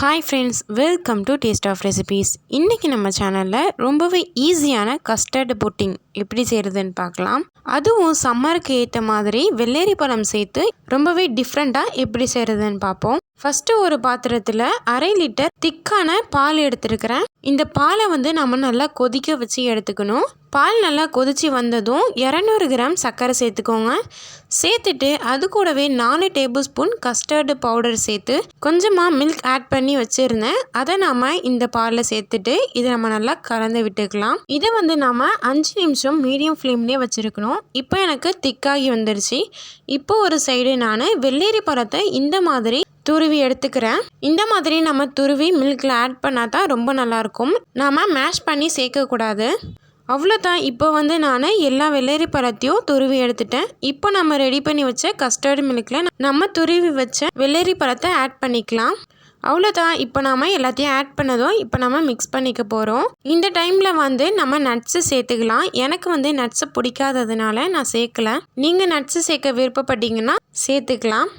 Hi friends welcome to taste of recipes இன்றைக்கி நம்ம சேனலில் ரொம்பவே ஈஸியான கஸ்டர்டு புட்டிங் எப்படி செய்கிறதுன்னு பார்க்கலாம். அதுவும் சம்மருக்கு ஏற்ற மாதிரி வெள்ளேரி பழம் சேர்த்து ரொம்பவே டிஃப்ரெண்ட்டாக எப்படி செய்கிறதுன்னு பார்ப்போம். ஃபஸ்ட்டு ஒரு பாத்திரத்தில் அரை லிட்டர் திக்கான பால் எடுத்துருக்கிறேன். இந்த பாலை வந்து நம்ம நல்லா கொதிக்க வச்சு எடுத்துக்கணும். பால் நல்லா கொதிச்சு வந்ததும் இரநூறு கிராம் சர்க்கரை சேர்த்துக்கோங்க. சேர்த்துட்டு அது கூடவே நாலு டேபிள் ஸ்பூன் கஸ்டர்டு பவுடர் சேர்த்து கொஞ்சமாக மில்க் ஆட் பண்ணி வச்சுருந்தேன். அதை நாம் இந்த பாலில் சேர்த்துட்டு இதை நம்ம நல்லா கலந்து விட்டுக்கலாம். இதை வந்து நாம் அஞ்சு நிமிஷம் மீடியம் ஃப்ளேம்லேயே வச்சுருக்கணும். இப்போ எனக்கு திக்காகி வந்துருச்சு. இப்போ ஒரு சைடு நான் வெள்ளேரி பழத்தை இந்த மாதிரி துருவி எடுத்துக்கிறேன். இந்த மாதிரி நம்ம துருவி மில்கில் ஆட் பண்ணால் தான் ரொம்ப நல்லாயிருக்கும். நாம் மேஷ் பண்ணி சேர்க்கக்கூடாது. அவ்வளோதான். இப்போ வந்து நான் எல்லா வெள்ளரி பழத்தையும் துருவி எடுத்துட்டேன். இப்போ நம்ம ரெடி பண்ணி வச்ச கஸ்டர்டு மில்கில் நம்ம துருவி வச்ச வெள்ளரி பழத்தை ஆட் பண்ணிக்கலாம். அவ்வளோதான். இப்போ நாம் எல்லாத்தையும் ஆட் பண்ணதும் இப்போ நம்ம மிக்ஸ் பண்ணிக்க போகிறோம் இந்த டைமில் வந்து நம்ம நட்ஸு சேர்த்துக்கலாம். எனக்கு வந்து நட்ஸு பிடிக்காததுனால நான் சேர்க்கல. நீங்கள் நட்ஸு சேர்க்க விருப்பப்பட்டீங்கன்னா சேர்த்துக்கலாம்.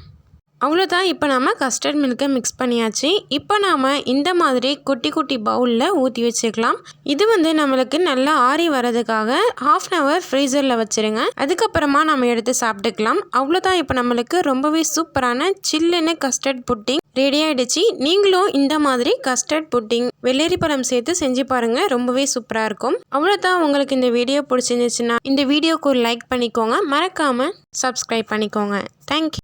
அவ்வளோதான் இப்போ நம்ம கஸ்டர்ட் மில்கை மிக்ஸ் பண்ணியாச்சு. இப்போ நாம் இந்த மாதிரி குட்டி குட்டி பவுலில் ஊற்றி வச்சுக்கலாம். இது வந்து நம்மளுக்கு நல்லா ஆறி வர்றதுக்காக ஹாஃப் அன் ஹவர் ஃப்ரீசரில் வச்சுருங்க. அதுக்கப்புறமா நம்ம எடுத்து சாப்பிட்டுக்கலாம். அவ்வளோதான் இப்போ நம்மளுக்கு ரொம்பவே சூப்பரான சில்லுன்னு கஸ்டர்ட் புட்டிங் ரெடி ஆகிடுச்சு நீங்களும் இந்த மாதிரி கஸ்டர்ட் புட்டிங் வெள்ளரி பழம் சேர்த்து செஞ்சு பாருங்கள் ரொம்பவே சூப்பராக இருக்கும். அவ்வளோதான் உங்களுக்கு இந்த வீடியோ பிடிச்சிருந்துச்சுன்னா இந்த வீடியோக்கு ஒரு லைக் பண்ணிக்கோங்க. மறக்காமல் சப்ஸ்கிரைப் பண்ணிக்கோங்க. தேங்க்யூ